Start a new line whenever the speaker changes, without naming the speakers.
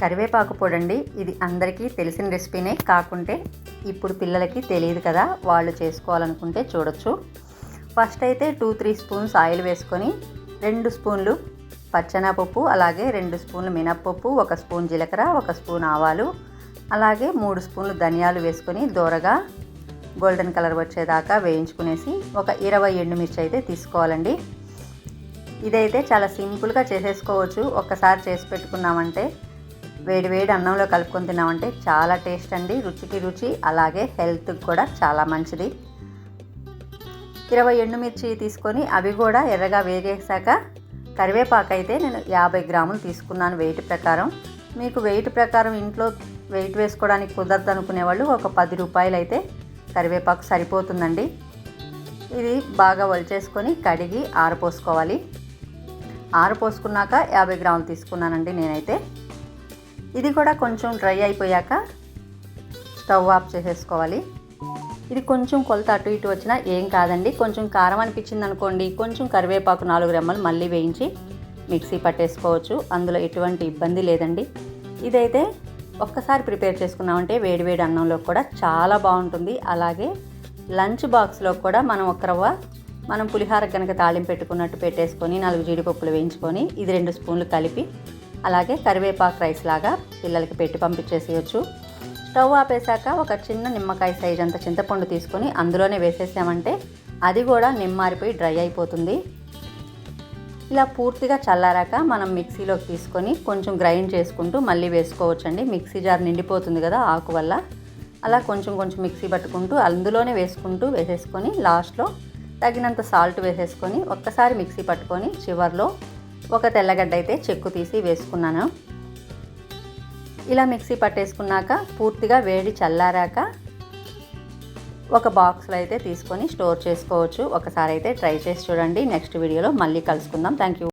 కరివేపాకు పొడండి. ఇది అందరికీ తెలిసిన రెసిపీనే. కాకుంటే ఇప్పుడు పిల్లలకి తెలియదు కదా వాళ్ళు చేసుకోవాలనుకుంటే చూడొచ్చు. ఫస్ట్ అయితే టూ త్రీ స్పూన్స్ ఆయిల్ వేసుకొని రెండు స్పూన్లు పచ్చెనపప్పు అలాగే రెండు స్పూన్లు మినప్పప్పు ఒక స్పూన్ జీలకర్ర ఒక స్పూన్ ఆవాలు అలాగే మూడు స్పూన్లు ధనియాలు వేసుకొని దూరగా గోల్డెన్ కలర్ వచ్చేదాకా వేయించుకునేసి ఒక ఇరవై ఎండుమిర్చి అయితే తీసుకోవాలండి. ఇదైతే చాలా సింపుల్గా చేసేసుకోవచ్చు. ఒక్కసారి చేసి పెట్టుకున్నామంటే వేడి వేడి అన్నంలో కలుపుకొని తిన్నామంటే చాలా టేస్ట్ అండి రుచికి రుచి అలాగే హెల్త్కి కూడా చాలా మంచిది. ఇరవై ఎండుమిర్చి తీసుకొని అవి కూడా ఎర్రగా వేగేసాక కరివేపాకు అయితే నేను యాభై గ్రాములు తీసుకున్నాను వెయిట్ ప్రకారం. మీకు వెయిట్ ప్రకారం ఇంట్లో వెయిట్ వేసుకోవడానికి కుదరదు అనుకునే వాళ్ళు ఒక పది రూపాయలు అయితే కరివేపాకు సరిపోతుందండి. ఇది బాగా వలిచేసుకొని కడిగి ఆరపోసుకోవాలి. ఆరపోసుకున్నాక యాభై గ్రాములు తీసుకున్నానండి నేనైతే. ఇది కూడా కొంచెం డ్రై అయిపోయాక స్టవ్ ఆఫ్ చేసేసుకోవాలి. ఇది కొంచెం కొలత అటు ఇటు వచ్చినా ఏం కాదండి. కొంచెం కారం అనిపించింది అనుకోండి. కొంచెం కరివేపాకు నాలుగు రెమ్మలు మళ్ళీ వేయించి మిక్సీ పట్టేసుకోవచ్చు. అందులో ఎటువంటి ఇబ్బంది లేదండి. ఇదైతే ఒక్కసారి ప్రిపేర్ చేసుకున్నామంటే వేడివేడి అన్నంలో కూడా చాలా బాగుంటుంది. అలాగే లంచ్ బాక్స్లో కూడా మనం ఒక రవ్వ మనం పులిహార కనుక తాళింపు పెట్టుకున్నట్టు పెట్టేసుకొని నాలుగు జీడిపప్పులు వేయించుకొని ఇది రెండు స్పూన్లు కలిపి అలాగే కరివేపాకు రైస్ లాగా పిల్లలకి పెట్టి పంపించేసేయచ్చు. స్టవ్ ఆపేశాక ఒక చిన్న నిమ్మకాయ సైజ్ అంత చింతపండు తీసుకొని అందులోనే వేసేసామంటే అది కూడా నిమ్మారిపోయి డ్రై అయిపోతుంది. ఇలా పూర్తిగా చల్లారాక మనం మిక్సీలోకి తీసుకొని కొంచెం గ్రైండ్ చేసుకుంటూ మళ్ళీ వేసుకోవచ్చండి. మిక్సీ జార్ నిండిపోతుంది కదా ఆకు వల్ల. అలా కొంచెం కొంచెం మిక్సీ పట్టుకుంటూ అందులోనే వేసుకుంటూ వేసేసుకొని లాస్ట్లో తగినంత సాల్ట్ వేసేసుకొని ఒక్కసారి మిక్సీ పట్టుకొని చివర్లో ఒక తెల్లగడ్డ అయితే చెక్కు తీసి వేసుకున్నాను. ఇలా మిక్సీ పట్టేసుకున్నాక పూర్తిగా వేడి చల్లారాక ఒక బాక్స్లో అయితే తీసుకొని స్టోర్ చేసుకోవచ్చు. ఒకసారి అయితే ట్రై చేసి చూడండి. నెక్స్ట్ వీడియోలో మళ్ళీ కలుసుకుందాం. Thank you.